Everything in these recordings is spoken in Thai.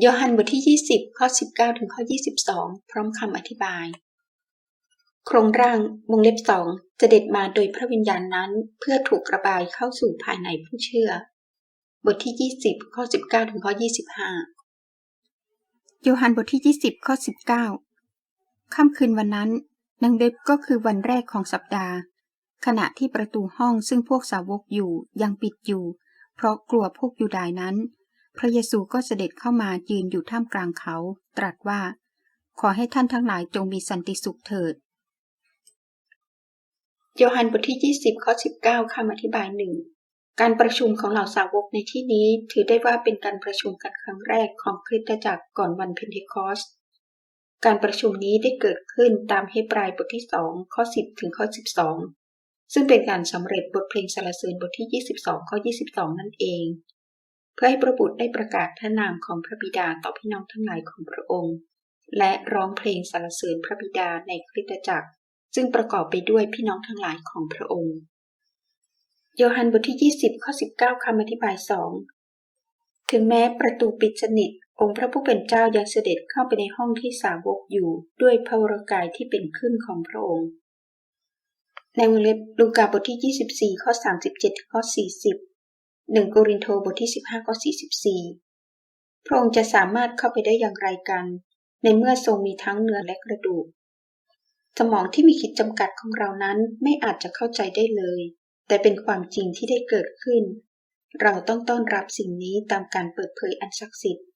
โยฮันบทที่ 20 ข้อ 19 ถึงข้อ 22 พร้อมคำอธิบาย โครงร่างวงเล็บสองจะเด็ดมาโดยพระวิญญาณนั้น เพื่อถูกระบายเข้าสู่ภายในผู้เชื่อ บทที่ 20 ข้อ 19 ถึงข้อ 25 โยฮันบทที่ 20 ข้อ 19 ค่ำคืนวันนั้นนางเด็บก็คือวันแรกของสัปดาห์ ขณะที่ประตูห้องซึ่งพวกสาวกอยู่ยังปิดอยู่ เพราะกลัวพวกยูดายนั้น พระเยซูก็เสด็จเข้ามายืนอยู่ท่ามกลางเขา ตรัสว่า ขอให้ท่านทั้งหลายจงมีสันติสุขเถิด โยฮันบทที่ 20 ข้อ 19คำอธิบายหนึ่งการประชุมของเหล่าสาวกในที่นี้ถือได้ว่าเป็นการประชุมกันครั้งแรกของคริสตจักรก่อนวันเพนเทคอสการประชุมนี้ได้เกิดขึ้นตามเฮบรายบทที่ 2 ข้อ 10 ถึงข้อ 12 ซึ่งเป็นการสำเร็จบทเพลงสรรเสริญบทที่ 22 ข้อ 22 นั่นเอง พื่อให้พระบุตรได้ประกาศพระนามของพระบิดาต่อพี่น้องทั้งหลายของพระองค์ และร้องเพลงสรรเสริญพระบิดาในคริสตจักร ซึ่งประกอบไปด้วยพี่น้องทั้งหลายของพระองค์ โยฮันบทที่ 20 ข้อ 19 คำอธิบายสองถึงแม้ประตูปิดสนิท องค์พระผู้เป็นเจ้ายังเสด็จเข้าไปในห้องที่สาวกอยู่ด้วยพระวรกายที่เป็นขึ้นของพระองค์ ในวงเล็บลูกาบทที่ 24 ข้อ 37 ข้อ 40 1โกรินโทบทที่ 15ข้อ44 พระองค์จะสามารถเข้าไปได้อย่างไรกัน ในเมื่อทรงมีทั้งเนื้อและกระดูก สมองที่มีขีดจำกัดของเรานั้นไม่อาจจะเข้าใจได้เลย แต่เป็นความจริงที่ได้เกิดขึ้น เราต้องต้อนรับสิ่งนี้ตามการเปิดเผยอันศักดิ์สิทธิ์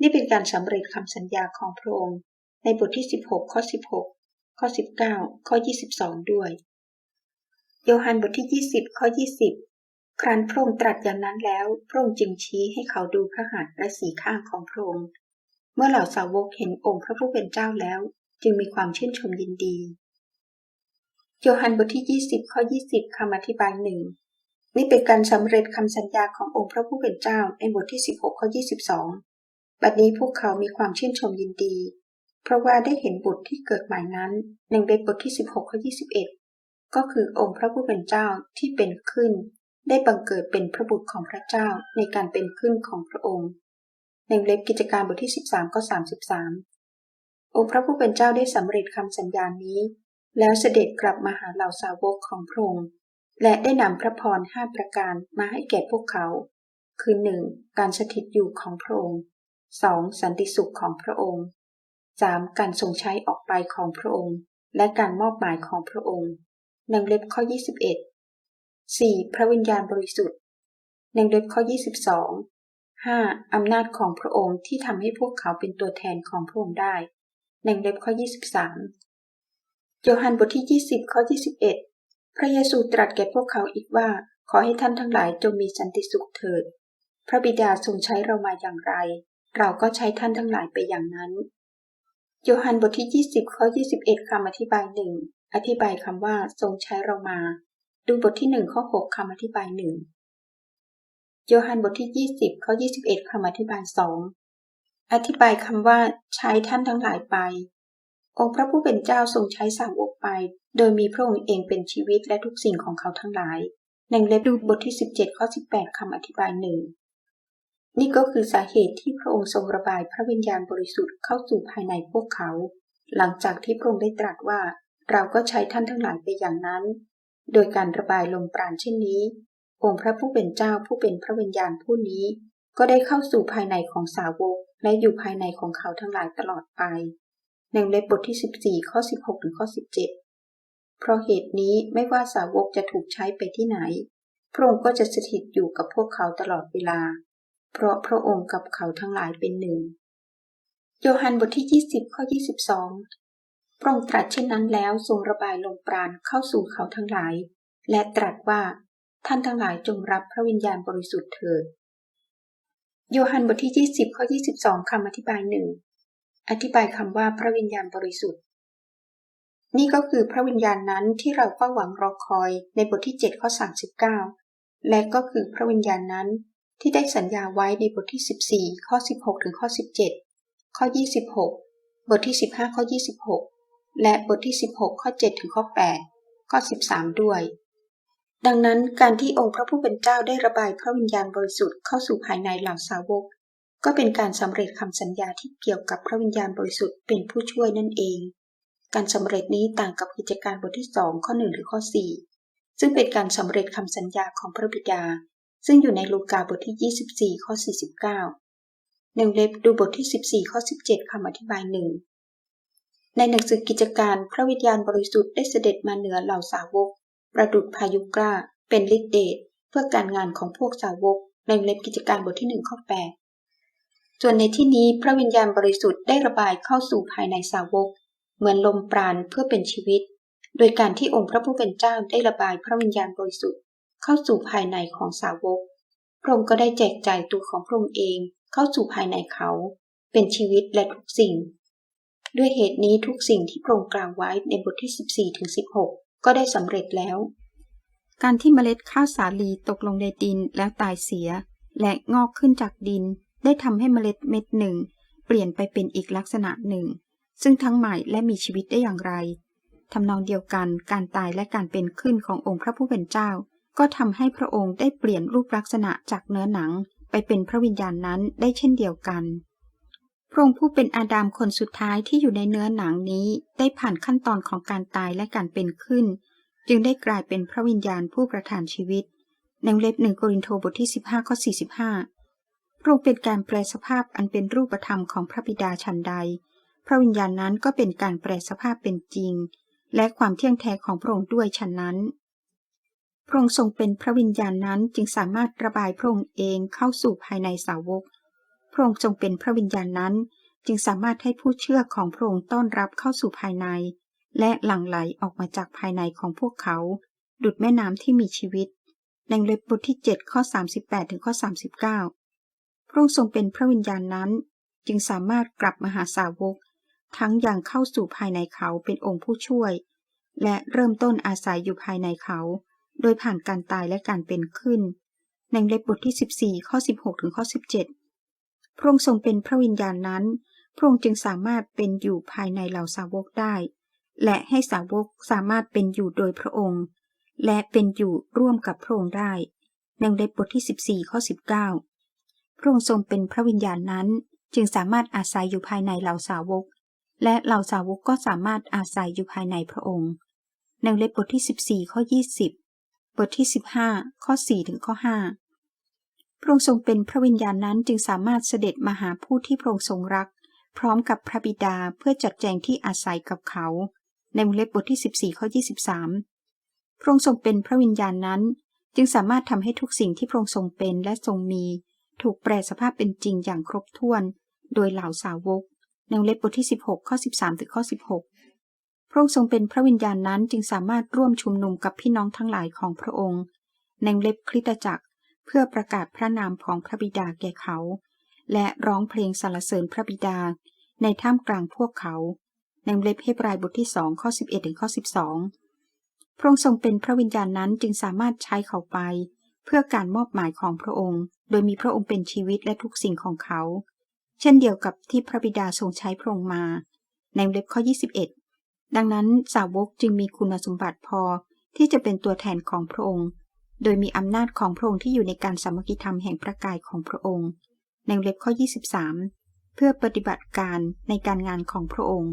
นี่เป็นการสำเร็จคำสัญญาของพระองค์ ในบทที่ 16ข้อ16 ข้อ 19 ข้อ 22 ด้วย โยฮันบทที่ 20 ข้อ 20 ครั้นพระองค์ตรัสอย่างนั้นแล้ว พระองค์จึงชี้ให้เขาดูพระหัตถ์และสีข้างของพระองค์ เมื่อเหล่าสาวกเห็นองค์พระผู้เป็นเจ้าแล้ว จึงมีความชื่นชมยินดี โยฮันบทที่ 20 ข้อ 20 คำอธิบายหนึ่งนี่เป็นการสำเร็จคำสัญญาขององค์พระผู้เป็นเจ้าในบทที่ 16 ข้อ 22 บัดนี้พวกเขามีความชื่นชมยินดี เพราะว่าได้เห็นบุตรที่เกิดใหม่นั้นในเบทที่ 16 ข้อ 21 ก็คือองค์พระผู้เป็นเจ้าที่เป็นขึ้น ได้บังเกิดเป็นพระบุตรของพระเจ้าในการเป็นขึ้นของพระองค์ ในเล็บกิจการบทที่ 13ข้อ33 องค์พระผู้เป็นเจ้าได้สำเร็จคำสัญญานี้ แล้วเสด็จกลับมาหาเหล่าสาวกของพระองค์ และได้นำพระพรห้าประการมาให้แก่พวกเขา คือหนึ่งการสถิตอยู่ของพระองค์สองสันติสุขของพระองค์สามการทรงใช้ออกไปของพระองค์ และการมอบหมายของพระองค์ในเล็บข้อ 21 4. พระวิญญาณบริสุทธิ์ในเล็บข้อ 22 5. อำนาจของพระองค์ที่ทำให้พวกเขาเป็นตัวแทนของพระองค์ได้ในเล็บข้อ 23 โยฮันบทที่ 20 ข้อ 21 พระเยซูตรัสแก่พวกเขาอีกว่า ขอให้ท่านทั้งหลายจงมีสันติสุขเถิด พระบิดาทรงใช้เรามาอย่างไร เราก็ใช้ท่านทั้งหลายไปอย่างนั้น โยฮันบทที่ 20 ข้อ 21คำอธิบายหนึ่งอธิบายคำว่าทรงใช้เรามา ดูบทที่ 1 ข้อ 6คำอธิบายหนึ่งโยฮันบทที่ 20 ข้อ 21คำอธิบายสองอธิบายคำว่าใช้ท่านทั้งหลายไป องค์พระผู้เป็นเจ้าทรงใช้สาวกไป โดยมีพระองค์เองเป็นชีวิตและทุกสิ่งของเขาทั้งหลายในเล็บดูบทที่ 17 ข้อ 18คำอธิบายหนึ่งนี่ก็คือสาเหตุที่พระองค์ทรงระบายพระวิญญาณบริสุทธิ์เข้าสู่ภายในพวกเขา หลังจากที่พระองค์ได้ตรัสว่า เราก็ใช้ท่านทั้งหลายไปอย่างนั้น โดยการระบายลมปราณเช่นนี้ องค์พระผู้เป็นเจ้าผู้เป็นพระวิญญาณผู้นี้ ก็ได้เข้าสู่ภายในของสาวก และอยู่ภายในของเขาทั้งหลายตลอดไปในเล็บบทที่ 14 ข้อ 16 ถึงข้อ 17 เพราะเหตุนี้ไม่ว่าสาวกจะถูกใช้ไปที่ไหน พระองค์ก็จะสถิตอยู่กับพวกเขาตลอดเวลา เพราะพระองค์กับเขาทั้งหลายเป็นหนึ่ง โยฮันบทที่ 20 ข้อ 22 พระองค์ตรัสเช่นนั้นแล้วทรงระบายลมปราณเข้าสู่เขาทั้งหลาย และตรัสว่าท่านทั้งหลายจงรับพระวิญญาณบริสุทธิ์เถิด โยฮันบทที่ 20 ข้อ 22 คำอธิบายหนึ่ง อธิบายคำว่าพระวิญญาณบริสุทธิ์ นี่ก็คือพระวิญญาณนั้นที่เราเฝ้าหวังรอคอยในบทที่ 7 ข้อ 39 และก็คือพระวิญญาณนั้นที่ได้สัญญาไว้ในบทที่ 14 ข้อ 16 ถึงข้อ 17 ข้อ 26 บทที่ 15 ข้อ 26 และบทที่ 16 ข้อ 7 ถึงข้อ 8 ข้อ 13 ด้วย ดังนั้นการที่องค์พระผู้เป็นเจ้าได้ระบายพระวิญญาณบริสุทธิ์เข้าสู่ภายในเหล่าสาวก ก็เป็นการสำเร็จคำสัญญาที่เกี่ยวกับพระวิญญาณบริสุทธิ์เป็นผู้ช่วยนั่นเอง การสำเร็จนี้ต่างกับกิจการบทที่สองข้อหนึ่งหรือข้อสี่ซึ่งเป็นการสำเร็จคำสัญญาของพระบิดา ซึ่งอยู่ในลูกาบทที่ 24 ข้อ 49หนึ่งเล็บดูบทที่ 14 ข้อ 17คำอธิบายหนึ่ง ในหนังสือกิจการพระวิญญาณบริสุทธิ์ได้เสด็จมาเหนือเหล่าสาวก ประดุดพายุกล้า เป็นฤทธิเดชเพื่อการงานของพวกสาวก ในเล็บกิจการบทที่หนึ่งข้อ8ส่วนในที่นี้พระวิญญาณบริสุทธิ์ได้ระบายเข้าสู่ภายในสาวก เหมือนลมปราณเพื่อเป็นชีวิต โดยการที่องค์พระผู้เป็นเจ้าได้ระบายพระวิญญาณบริสุทธิ์เข้าสู่ภายในของสาวก พระองค์ก็ได้แจกจ่ายตัวของพระองค์เองเข้าสู่ภายในเขา เป็นชีวิตและทุกสิ่ง ด้วยเหตุนี้ทุกสิ่งที่พระองค์กล่าวไว้ในบทที่ 14ถึง16 ก็ได้สำเร็จแล้ว การที่เมล็ดข้าวสาลีตกลงในดินแล้วตายเสีย และงอกขึ้นจากดิน ได้ทำให้เมล็ดเม็ดหนึ่ง เปลี่ยนไปเป็นอีกลักษณะหนึ่ง ซึ่งทั้งใหม่และมีชีวิตได้อย่างไรทำนองเดียวกันการตายและการเป็นขึ้นขององค์พระผู้เป็นเจ้า ก็ทำให้พระองค์ได้เปลี่ยนรูปลักษณะจากเนื้อหนัง ไปเป็นพระวิญญาณนั้นได้เช่นเดียวกัน พระองค์ผู้เป็นอาดามคนสุดท้ายที่อยู่ในเนื้อหนังนี้ได้ผ่านขั้นตอนของการตายและการเป็นขึ้น จึงได้กลายเป็นพระวิญญาณผู้ประทานชีวิตในเล็บหนึ่งโกรินโทบทที่ 15ข้อ45 พระองค์เป็นการแปลสภาพอันเป็นรูปธรรมของพระบิดาชันใด พระวิญญาณนั้นก็เป็นการแปลสภาพเป็นจริง และความเที่ยงแท้ของพระองค์ด้วยฉันนั้น พระองค์ทรงเป็นพระวิญญาณนั้นจึงสามารถระบายพระองค์เองเข้าสู่ภายในสาวก พระองค์ทรงเป็นพระวิญญาณนั้น จึงสามารถให้ผู้เชื่อของพระองค์ต้อนรับเข้าสู่ภายใน และหลั่งไหลออกมาจากภายในของพวกเขา ดุดแม่น้ำที่มีชีวิต ในเล็บบทที่ 7 ข้อ 38ถึงข้อ 39 พระองค์ทรงเป็นพระวิญญาณนั้น จึงสามารถกลับมาหาสาวก ทั้งอย่างเข้าสู่ภายในเขาเป็นองค์ผู้ช่วย และเริ่มต้นอาศัยอยู่ภายในเขา โดยผ่านการตายและการเป็นขึ้นในเล็บบทที่ 14 ข้อ 16ถึงข้อ 17 พระองค์ทรงเป็นพระวิญญาณนั้น พระองค์จึงสามารถเป็นอยู่ภายในเหล่าสาวกได้ และให้สาวกสามารถเป็นอยู่โดยพระองค์ และเป็นอยู่ร่วมกับพระองค์ได้ในเล็บบทที่ 14ข้อ19 พระองค์ทรงเป็นพระวิญญาณนั้น จึงสามารถอาศัยอยู่ภายในเหล่าสาวก และเหล่าสาวกก็สามารถอาศัยอยู่ภายในพระองค์ในเล็บบทที่ 14ข้อ20 บทที่ 15ข้อ4ถึงข้อ5 พระองค์ทรงเป็นพระวิญญาณนั้นจึงสามารถเสด็จมาหาผู้ที่พระองค์ทรงรัก พร้อมกับพระบิดาเพื่อจัดแจงที่อาศัยกับเขา ในวงเล็บบทที่ 14ข้อ23 พระองค์ทรงเป็นพระวิญญาณนั้น จึงสามารถทำให้ทุกสิ่งที่พระองค์ทรงเป็นและทรงมี ถูกแปลสภาพเป็นจริงอย่างครบถ้วน โดยเหล่าสาวก ในวงเล็บบทที่ 16ข้อ13ถึงข้อ16 พระองค์ทรงเป็นพระวิญญาณนั้นจึงสามารถร่วมชุมนุมกับพี่น้องทั้งหลายของพระองค์ ในวงเล็บคริสตจักร เพื่อประกาศพระนามของพระบิดาแก่เขา และร้องเพลงสรรเสริญพระบิดาในท่ามกลางพวกเขาในเล็บเฮบรายบทที่สองข้อ11ถึงข้อ12พระองค์ทรงเป็นพระวิญญาณนั้นจึงสามารถใช้เขาไป เพื่อการมอบหมายของพระองค์ โดยมีพระองค์เป็นชีวิตและทุกสิ่งของเขา เช่นเดียวกับที่พระบิดาทรงใช้พระองค์มา ในเล็บข้อ 21 ดังนั้นสาวกจึงมีคุณสมบัติพอที่จะเป็นตัวแทนของพระองค์ โดยมีอำนาจของพระองค์ที่อยู่ในการสามัคคีธรรมแห่งพระกายของพระองค์ ในเล็บข้อ 23 เพื่อปฏิบัติการในการงานของพระองค์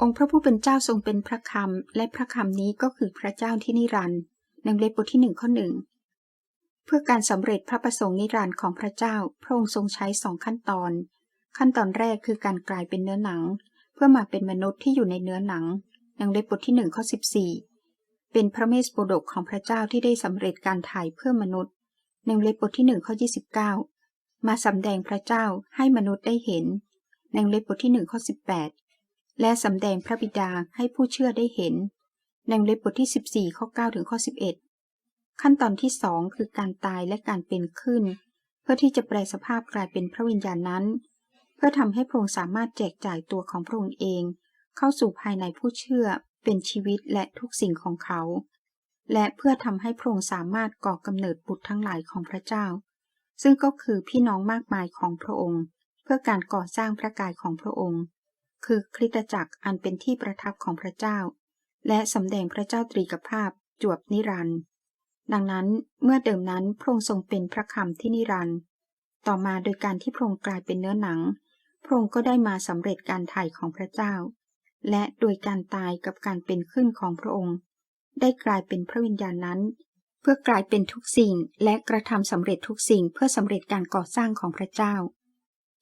องค์พระผู้เป็นเจ้าทรงเป็นพระคำและพระคำนี้ก็คือพระเจ้าที่นิรันดร์ในวงเล็บบทที่หนึ่งข้อหนึ่งเพื่อการสำเร็จพระประสงค์นิรันดร์ของพระเจ้า พระองค์ทรงใช้สองขั้นตอน ขั้นตอนแรกคือการกลายเป็นเนื้อหนัง เพื่อมาเป็นมนุษย์ที่อยู่ในเนื้อหนังในวงเล็บบทที่หนึ่งข้อสิบสี่ เป็นพระเมสโปรดกของพระเจ้าที่ได้สำเร็จการถ่ายเพื่อมนุษย์ในเล็บบทที่หนึ่งข้อยี่สิบเก้ามาสำแดงพระเจ้าให้มนุษย์ได้เห็นในเล็บบทที่หนึ่งข้อสิบแปดและสำแดงพระบิดาให้ผู้เชื่อได้เห็นในเล็บบทที่สิบสี่ข้อเก้าถึงข้อสิบเอ็ดขั้นตอนที่สองคือการตายและการเป็นขึ้น เพื่อที่จะแปลสภาพกลายเป็นพระวิญญาณนั้น เพื่อทำให้พระองค์สามารถแจกจ่ายตัวของพระองค์เอง เข้าสู่ภายในผู้เชื่อ เป็นชีวิตและทุกสิ่งของเขา และเพื่อทำให้พระองค์สามารถก่อกำเนิดบุตรทั้งหลายของพระเจ้า ซึ่งก็คือพี่น้องมากมายของพระองค์ เพื่อการก่อสร้างพระกายของพระองค์ คือคริสตจักรอันเป็นที่ประทับของพระเจ้า และสำแดงพระเจ้าตรีกภาพจวบนิรันดร์ดังนั้นเมื่อเดิมนั้นพระองค์ทรงเป็นพระคำที่นิรันดร์ต่อมาโดยการที่พระองค์กลายเป็นเนื้อหนัง พระองค์ก็ได้มาสำเร็จการไถ่ของพระเจ้า และโดยการตายกับการเป็นขึ้นของพระองค์ ได้กลายเป็นพระวิญญาณนั้น เพื่อกลายเป็นทุกสิ่งและกระทำสำเร็จทุกสิ่งเพื่อสำเร็จการก่อสร้างของพระเจ้า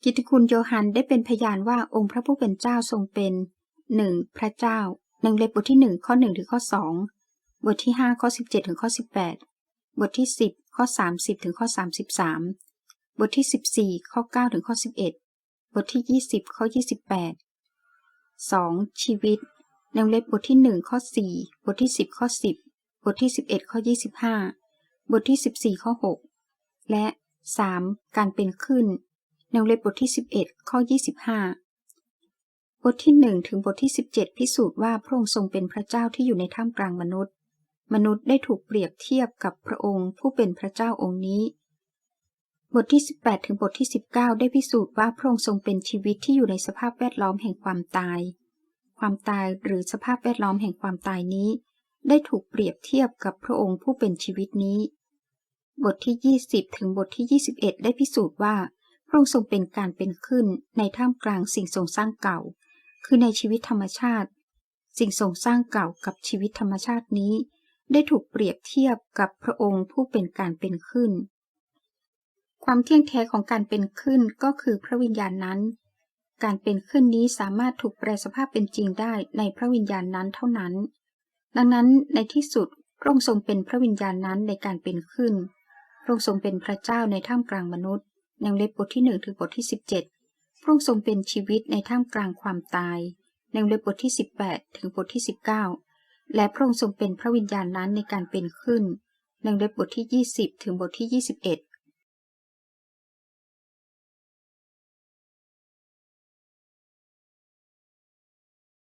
กิตติคุณโยฮันได้เป็นพยานว่าองค์พระผู้เป็นเจ้าทรงเป็นหนึ่งพระเจ้าหนึ่งเล็บทที่หนึ่งข้อหนึ่งถึงข้อสองบทที่ห้าข้อสิบเจ็ดถึงข้อสิบแปดบทที่สิบข้อสามสิบถึงข้อสามสิบสามบทที่สิบสี่ข้อเก้าถึงข้อสิบเอ็ดบทที่ยี่สิบข้อยี่สิบแปด สองชีวิตในวงเล็บบทที่หนึ่งข้อสี่บทที่สิบข้อสิบบทที่สิบเอ็ดข้อยี่สิบห้าบทที่สิบสี่ข้อหกและสามการเป็นขึ้นในวงเล็บบทที่สิบเอ็ดข้อยี่สิบห้าบทที่หนึ่งถึงบทที่สิบเจ็ดพิสูจน์ว่าพระองค์ทรงเป็นพระเจ้าที่อยู่ในท่ามกลางมนุษย์ มนุษย์ได้ถูกเปรียบเทียบกับพระองค์ผู้เป็นพระเจ้าองค์นี้ บทที่ 18 ถึงบทที่ 19 ได้พิสูจน์ว่าพระองค์ทรงเป็นชีวิตที่อยู่ในสภาพแวดล้อมแห่งความตาย ความตายหรือสภาพแวดล้อมแห่งความตายนี้ ได้ถูกเปรียบเทียบกับพระองค์ผู้เป็นชีวิตนี้ บทที่ 20 ถึงบทที่ 21 ได้พิสูจน์ว่า พระองค์ทรงเป็นการเป็นขึ้นในท่ามกลางสิ่งทรงสร้างเก่า คือในชีวิตธรรมชาติ สิ่งทรงสร้างเก่ากับชีวิตธรรมชาตินี้ ได้ถูกเปรียบเทียบกับพระองค์ผู้เป็นการเป็นขึ้น ความเที่ยงแท้ของการเป็นขึ้นก็คือพระวิญญาณนั้น การเป็นขึ้นนี้สามารถถูกแปลสภาพเป็นจริงได้ในพระวิญญาณนั้นเท่านั้น ดังนั้นในที่สุดพระองค์ทรงเป็นพระวิญญาณนั้นในการเป็นขึ้น พระองค์ทรงเป็นพระเจ้าในท่ามกลางมนุษย์ในเล็บบทที่หนึ่งถึงบทที่สิบเจ็ดพระองค์ทรงเป็นชีวิตในท่ามกลางความตายในเล็บบทที่สิบแปดถึงบทที่สิบเก้าและพระองค์ทรงเป็นพระวิญญาณนั้นในการเป็นขึ้นในเล็บบทที่ยี่สิบถึงบทที่ยี่สิบเอ็ด